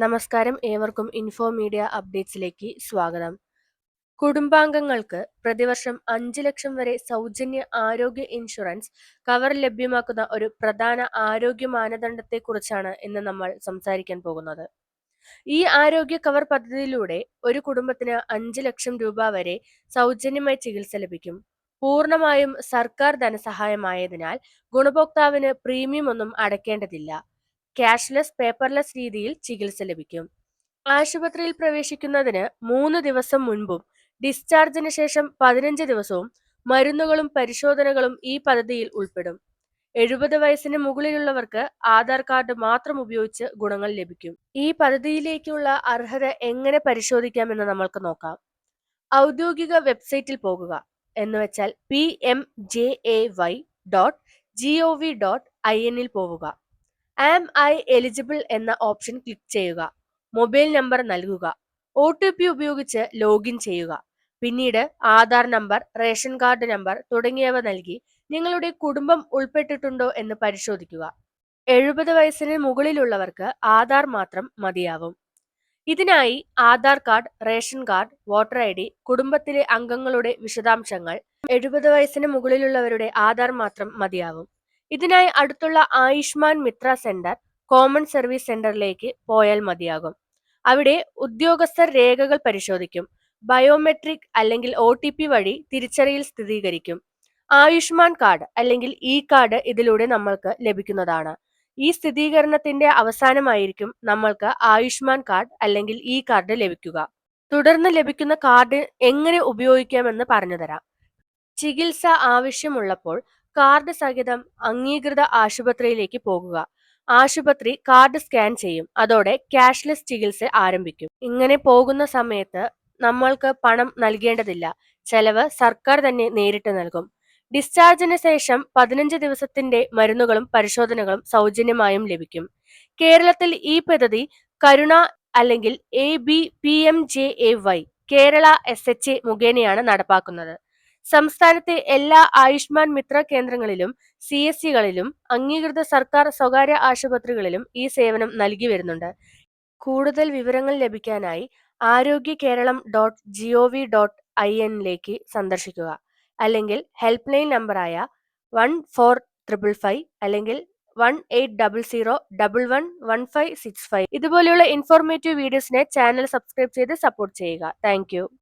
നമസ്കാരം. ഏവർക്കും info media അപ്ഡേറ്റ്സിലേക്ക് സ്വാഗതം. കുടുംബാംഗങ്ങൾക്ക് പ്രതിവർഷം അഞ്ച് ലക്ഷം വരെ സൗജന്യ ആരോഗ്യ ഇൻഷുറൻസ് കവർ ലഭ്യമാക്കുന്ന ഒരു പ്രധാന ആരോഗ്യ മാനദണ്ഡത്തെക്കുറിച്ചാണ് ഇന്ന് നമ്മൾ സംസാരിക്കാൻ പോകുന്നത്. ഈ ആരോഗ്യ കവർ പദ്ധതിയിലൂടെ ഒരു കുടുംബത്തിന് അഞ്ച് ലക്ഷം രൂപ വരെ സൗജന്യമായി ചികിത്സ ലഭിക്കും. പൂർണമായും സർക്കാർ ധനസഹായമായതിനാൽ ഗുണഭോക്താവിന് പ്രീമിയം ഒന്നും അടയ്ക്കേണ്ടതില്ല. ക്യാഷ്ലെസ് പേപ്പർലെസ് രീതിയിൽ ചികിത്സ ലഭിക്കും. ആശുപത്രിയിൽ പ്രവേശിക്കുന്നതിന് മൂന്ന് ദിവസം മുൻപും ഡിസ്ചാർജിന് ശേഷം പതിനഞ്ച് ദിവസവും മരുന്നുകളും പരിശോധനകളും ഈ പദ്ധതിയിൽ ഉൾപ്പെടും. എഴുപത് വയസ്സിന് മുകളിലുള്ളവർക്ക് ആധാർ കാർഡ് മാത്രം ഉപയോഗിച്ച് ഗുണങ്ങൾ ലഭിക്കും. ഈ പദ്ധതിയിലേക്കുള്ള അർഹത എങ്ങനെ പരിശോധിക്കാമെന്ന് നമ്മൾക്ക് നോക്കാം. ഔദ്യോഗിക വെബ്സൈറ്റിൽ പോകുക. എന്ന് വെച്ചാൽ P M J A Y dot G O V dot I എന്നിൽ പോവുക. ആം ഐ എലിജിബിൾ എന്ന ഓപ്ഷൻ ക്ലിക്ക് ചെയ്യുക. മൊബൈൽ നമ്പർ നൽകുക. ഒ ടി പി ഉപയോഗിച്ച് ലോഗിൻ ചെയ്യുക. പിന്നീട് Aadhaar number ration card number തുടങ്ങിയവ നൽകി നിങ്ങളുടെ കുടുംബം ഉൾപ്പെട്ടിട്ടുണ്ടോ എന്ന് പരിശോധിക്കുക. എഴുപത് വയസ്സിന് മുകളിലുള്ളവർക്ക് ആധാർ മാത്രം മതിയാവും. ഇതിനായി Aadhaar card ration card voter I D കുടുംബത്തിലെ അംഗങ്ങളുടെ വിശദാംശങ്ങൾ എഴുപത് വയസ്സിന് മുകളിലുള്ളവരുടെ ആധാർ മാത്രം മതിയാവും. ഇതിനായി അടുത്തുള്ള Ayushman Mitra centre common service സെന്ററിലേക്ക് പോയാൽ മതിയാകും. അവിടെ ഉദ്യോഗസ്ഥർ രേഖകൾ പരിശോധിക്കും. ബയോമെട്രിക് അല്ലെങ്കിൽ ഒ ടി പി വഴി തിരിച്ചറിയൽ സ്ഥിരീകരിക്കും. ആയുഷ്മാൻ കാർഡ് അല്ലെങ്കിൽ ഇ കാർഡ് ഇതിലൂടെ നമ്മൾക്ക് ലഭിക്കുന്നതാണ്. ഈ സ്ഥിരീകരണത്തിന്റെ അവസാനമായിരിക്കും നമ്മൾക്ക് ആയുഷ്മാൻ കാർഡ് അല്ലെങ്കിൽ ഇ കാർഡ് ലഭിക്കുക. തുടർന്ന് ലഭിക്കുന്ന കാർഡ് എങ്ങനെ ഉപയോഗിക്കാമെന്ന് പറഞ്ഞുതരാം. ചികിത്സ ആവശ്യമുള്ളപ്പോൾ കാർഡ് സഹിതം അംഗീകൃത ആശുപത്രിയിലേക്ക് പോകുക. ആശുപത്രി കാർഡ് സ്കാൻ ചെയ്യും. അതോടെ ക്യാഷ്ലെസ് ചികിത്സ ആരംഭിക്കും. ഇങ്ങനെ പോകുന്ന സമയത്ത് നമ്മൾക്ക് പണം നൽകേണ്ടതില്ല. ചെലവ് സർക്കാർ തന്നെ നേരിട്ട് നൽകും. ഡിസ്ചാർജിന് ശേഷം പതിനഞ്ച് ദിവസത്തിന്റെ മരുന്നുകളും പരിശോധനകളും സൗജന്യമായും ലഭിക്കും. കേരളത്തിൽ ഈ പദ്ധതി കരുണ അല്ലെങ്കിൽ A B P M J A Y Kerala S H A മുഖേനയാണ് നടപ്പാക്കുന്നത്. സംസ്ഥാനത്തെ എല്ലാ ആയുഷ്മാൻ മിത്ര കേന്ദ്രങ്ങളിലും സി എസ് സികളിലും അംഗീകൃത സർക്കാർ സ്വകാര്യ ആശുപത്രികളിലും ഈ സേവനം നൽകി വരുന്നുണ്ട്. കൂടുതൽ വിവരങ്ങൾ ലഭിക്കാനായി Arogya Keralam dot G O V dot I എന്നിലേക്ക് സന്ദർശിക്കുക. അല്ലെങ്കിൽ ഹെൽപ്പ് ലൈൻ നമ്പറായ വൺ ഫോർ ട്രിപ്പിൾ ഫൈവ് അല്ലെങ്കിൽ one eight double zero double one one five six five. ഇതുപോലെയുള്ള ഇൻഫോർമേറ്റീവ് വീഡിയോസിനെ ചാനൽ സബ്സ്ക്രൈബ് ചെയ്ത് സപ്പോർട്ട് ചെയ്യുക. താങ്ക്